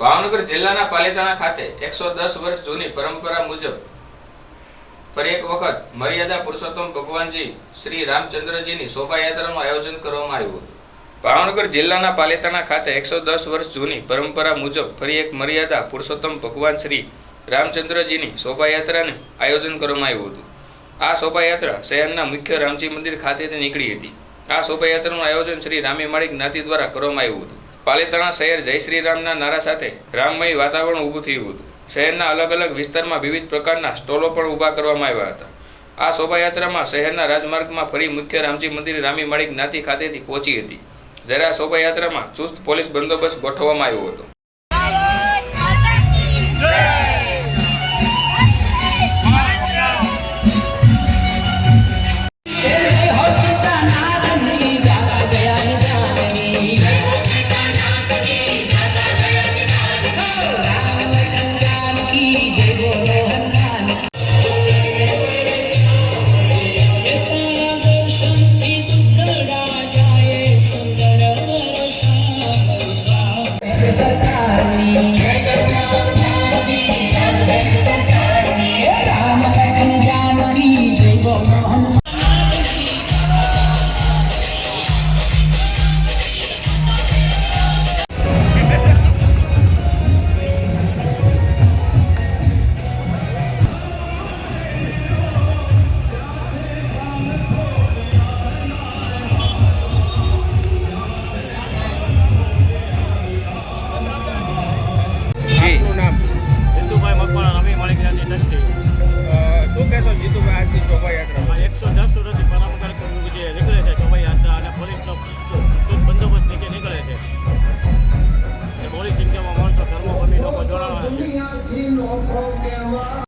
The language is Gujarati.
ભાવનગર જિલ્લાના પાલિતાણા ખાતે એકસો દસ વર્ષ જૂની પરંપરા મુજબ ફરી એક વખત મર્યાદા પુરુષોત્તમ ભગવાનજી શ્રી રામચંદ્રજીની શોભાયાત્રાનું આયોજન કરવામાં આવ્યું હતું. ભાવનગર જિલ્લાના પાલિતાણા ખાતે એકસો દસ વર્ષ જૂની પરંપરા મુજબ ફરી એક મર્યાદા પુરુષોત્તમ ભગવાન શ્રી રામચંદ્રજીની શોભાયાત્રાનું આયોજન કરવામાં આવ્યું હતું. આ શોભાયાત્રા શહેરના મુખ્ય રામજી મંદિર ખાતેથી નીકળી હતી. આ શોભાયાત્રાનું આયોજન શ્રી રામીમાળી જ્ઞાતિ દ્વારા કરવામાં આવ્યું હતું. પાલિતાણા શહેર જય શ્રી રામના નારા સાથે રામમય વાતાવરણ ઊભું થયું હતું. શહેરના અલગ અલગ વિસ્તારમાં વિવિધ પ્રકારના સ્ટોલો પણ ઊભા કરવામાં આવ્યા હતા. આ શોભાયાત્રામાં શહેરના રાજમાર્ગમાં ફરી મુખ્ય રામજી મંદિર રામીમાળી જ્ઞાતિ ખાતેથી પહોંચી હતી. જ્યારે આ શોભાયાત્રામાં ચુસ્ત પોલીસ બંદોબસ્ત ગોઠવવામાં આવ્યો હતો. ધર્મોપમી લોકો છે